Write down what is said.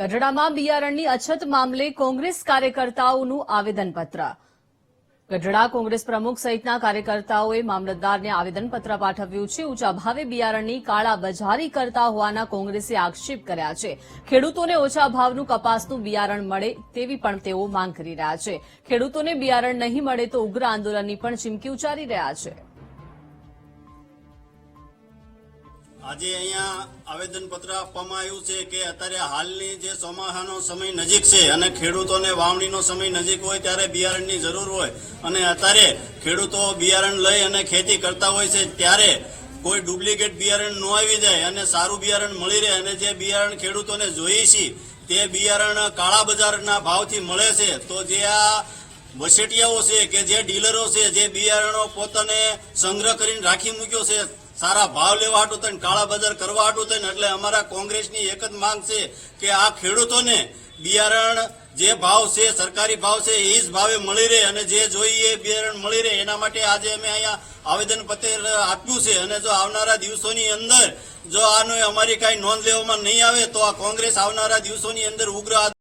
ગઢડામાં બિયારણની અછત મામલે કોંગ્રેસ કાર્યકર્તાઓનું આવેદનપત્ર. ગઢડા કોંગ્રેસ પ્રમુખ સહિતના કાર્યકર્તાઓએ મામલતદારને આવેદનપત્ર પાઠવ્યું છે. ઊંચા ભાવે બિયારણની કાળાબજારી કરતા હોવાના કોંગ્રેસે આક્ષેપ કર્યા છે. ખેડૂતોને ઓછા ભાવનું કપાસનું બિયારણ મળે તેવી પણ તેઓ માંગ કરી રહ્યા છે. ખેડૂતોને બિયારણ નહીં મળે તો ઉગ્ર આંદોલનની પણ ચીમકી ઉચ્ચારી રહ્યા છે. આજે અહીંયા આવેદનપત્ર આપવામાં આવ્યું છે કે અત્યારે હાલની જે ચોમાસાનો સમય નજીક છે અને ખેડૂતોને વાવણીનો સમય નજીક હોય ત્યારે બિયારણની જરૂર હોય અને અત્યારે ખેડૂતો બિયારણ લઈ અને ખેતી કરતા હોય છે ત્યારે કોઈ ડુપ્લિકેટ બિયારણ ન આવી જાય અને સારું બિયારણ મળી રહે અને જે બિયારણ ખેડૂતોને જોઈએ છે તે બિયારણ કાળા બજારના ભાવથી મળે છે. તો જે આ વસેટિયાઓ છે કે જે ડીલરો છે, જે બિયારણો પોતાને સંગ્રહ કરીને રાખી મૂક્યો છે સારા ભાવ લેવા હાટું થઈને, કાળા બજાર કરવા હાટું થઈને, એટલે અમારા કોંગ્રેસની એક જ માંગ છે કે આ ખેડૂતોને બિયારણ જે ભાવ છે, સરકારી ભાવ છે, એ જ ભાવે મળી રહે અને જે જોઈએ બિયારણ મળી રહે, એના માટે આજે અમે અહીંયા આવેદન પત્ર આપ્યું છે. અને જો આવનારા દિવસોની અંદર જો આનો અમારી કાંઈ નોંધ લેવામાં નહીં આવે, તો આ કોંગ્રેસ આવનારા દિવસોની અંદર ઉગ્ર